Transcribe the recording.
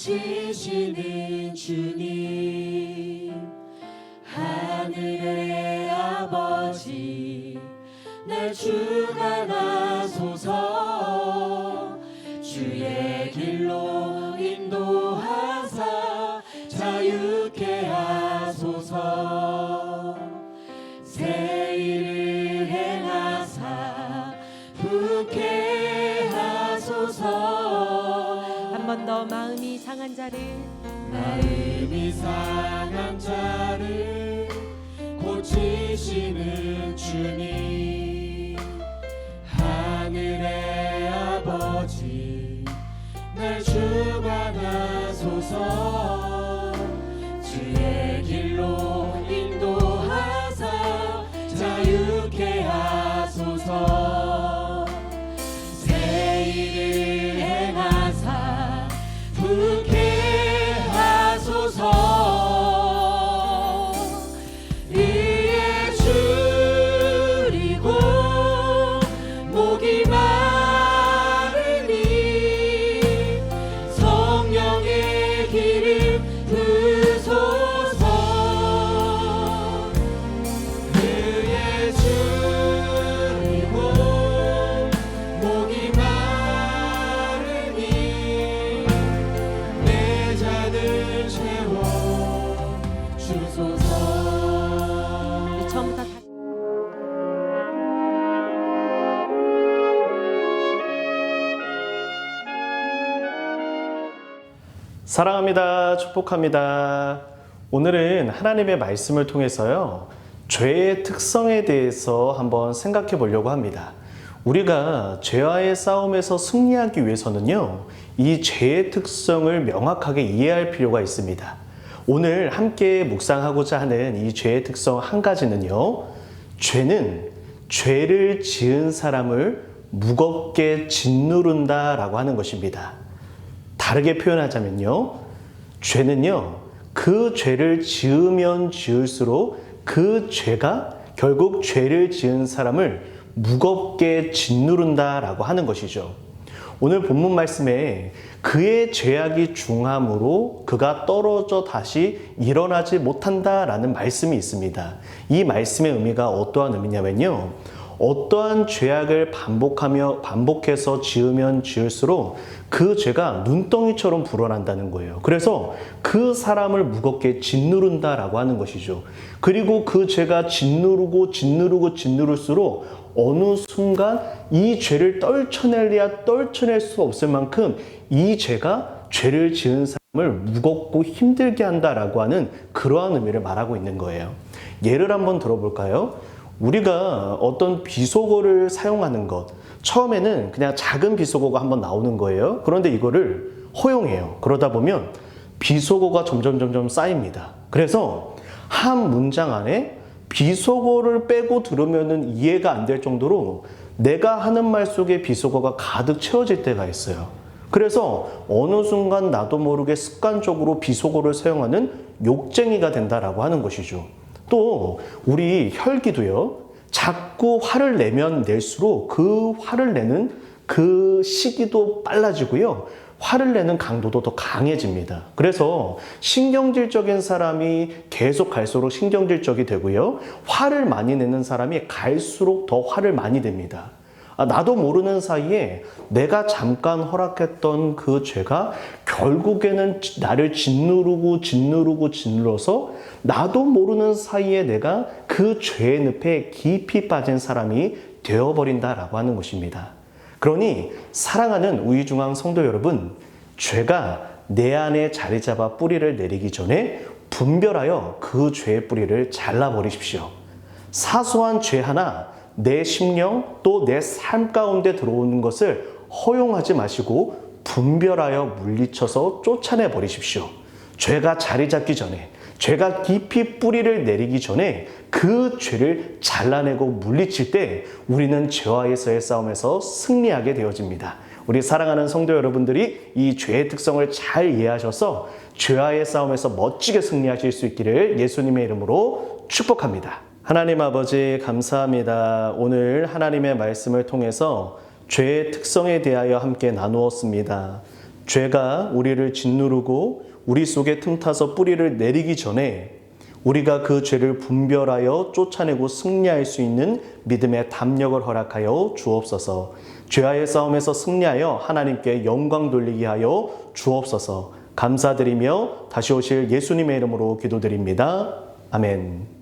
고치시는 주님. 하늘의 아버지 날 주관하소서. 주의 길로 번 더 마음이 상한 자를. 마음이 상한 자를 고치시는 주님. 하늘의 아버지 날 주관하소서. 주의 길로 처음부터 다시 사랑합니다. 축복합니다. 오늘은 하나님의 말씀을 통해서요, 죄의 특성에 대해서 한번 생각해 보려고 합니다. 우리가 죄와의 싸움에서 승리하기 위해서는요, 이 죄의 특성을 명확하게 이해할 필요가 있습니다. 오늘 함께 묵상하고자 하는 이 죄의 특성 한 가지는요, 죄는 죄를 지은 사람을 무겁게 짓누른다라고 하는 것입니다. 다르게 표현하자면요. 죄는요. 그 죄를 지으면 지을수록 그 죄가 결국 죄를 지은 사람을 무겁게 짓누른다라고 하는 것이죠. 오늘 본문 말씀에 그의 죄악이 중함으로 그가 떨어져 다시 일어나지 못한다라는 말씀이 있습니다. 이 말씀의 의미가 어떠한 의미냐면요. 어떠한 죄악을 반복하며 반복해서 지으면 지을수록 그 죄가 눈덩이처럼 불어난다는 거예요. 그래서 그 사람을 무겁게 짓누른다라고 하는 것이죠. 그리고 그 죄가 짓누르고 짓누르고 짓누를수록 어느 순간 이 죄를 떨쳐낼래야 떨쳐낼 수 없을 만큼 이 죄가 죄를 지은 사람을 무겁고 힘들게 한다라고 하는 그러한 의미를 말하고 있는 거예요. 예를 한번 들어볼까요? 우리가 어떤 비속어를 사용하는 것, 처음에는 그냥 작은 비속어가 한번 나오는 거예요. 그런데 이거를 허용해요. 그러다 보면 비속어가 점점 점점 쌓입니다. 그래서 한 문장 안에 비속어를 빼고 들으면은 이해가 안 될 정도로 내가 하는 말 속에 비속어가 가득 채워질 때가 있어요. 그래서 어느 순간 나도 모르게 습관적으로 비속어를 사용하는 욕쟁이가 된다라고 하는 것이죠. 또 우리 혈기도요. 자꾸 화를 내면 낼수록 그 화를 내는 그 시기도 빨라지고요. 화를 내는 강도도 더 강해집니다. 그래서 신경질적인 사람이 계속 갈수록 신경질적이 되고요. 화를 많이 내는 사람이 갈수록 더 화를 많이 냅니다. 아, 나도 모르는 사이에 내가 잠깐 허락했던 그 죄가 결국에는 나를 짓누르고 짓누르고 짓눌러서 나도 모르는 사이에 내가 그 죄의 늪에 깊이 빠진 사람이 되어버린다라고 하는 것입니다. 그러니 사랑하는 우이중앙 성도 여러분, 죄가 내 안에 자리 잡아 뿌리를 내리기 전에 분별하여 그 죄의 뿌리를 잘라버리십시오. 사소한 죄 하나 내 심령 또 내 삶 가운데 들어오는 것을 허용하지 마시고 분별하여 물리쳐서 쫓아내 버리십시오. 죄가 자리 잡기 전에 죄가 깊이 뿌리를 내리기 전에 그 죄를 잘라내고 물리칠 때 우리는 죄와의서의 싸움에서 승리하게 되어집니다. 우리 사랑하는 성도 여러분들이 이 죄의 특성을 잘 이해하셔서 죄와의 싸움에서 멋지게 승리하실 수 있기를 예수님의 이름으로 축복합니다. 하나님 아버지 감사합니다. 오늘 하나님의 말씀을 통해서 죄의 특성에 대하여 함께 나누었습니다. 죄가 우리를 짓누르고 우리 속에 틈타서 뿌리를 내리기 전에 우리가 그 죄를 분별하여 쫓아내고 승리할 수 있는 믿음의 담력을 허락하여 주옵소서. 죄와의 싸움에서 승리하여 하나님께 영광 돌리게 하여 주옵소서. 감사드리며 다시 오실 예수님의 이름으로 기도드립니다. 아멘.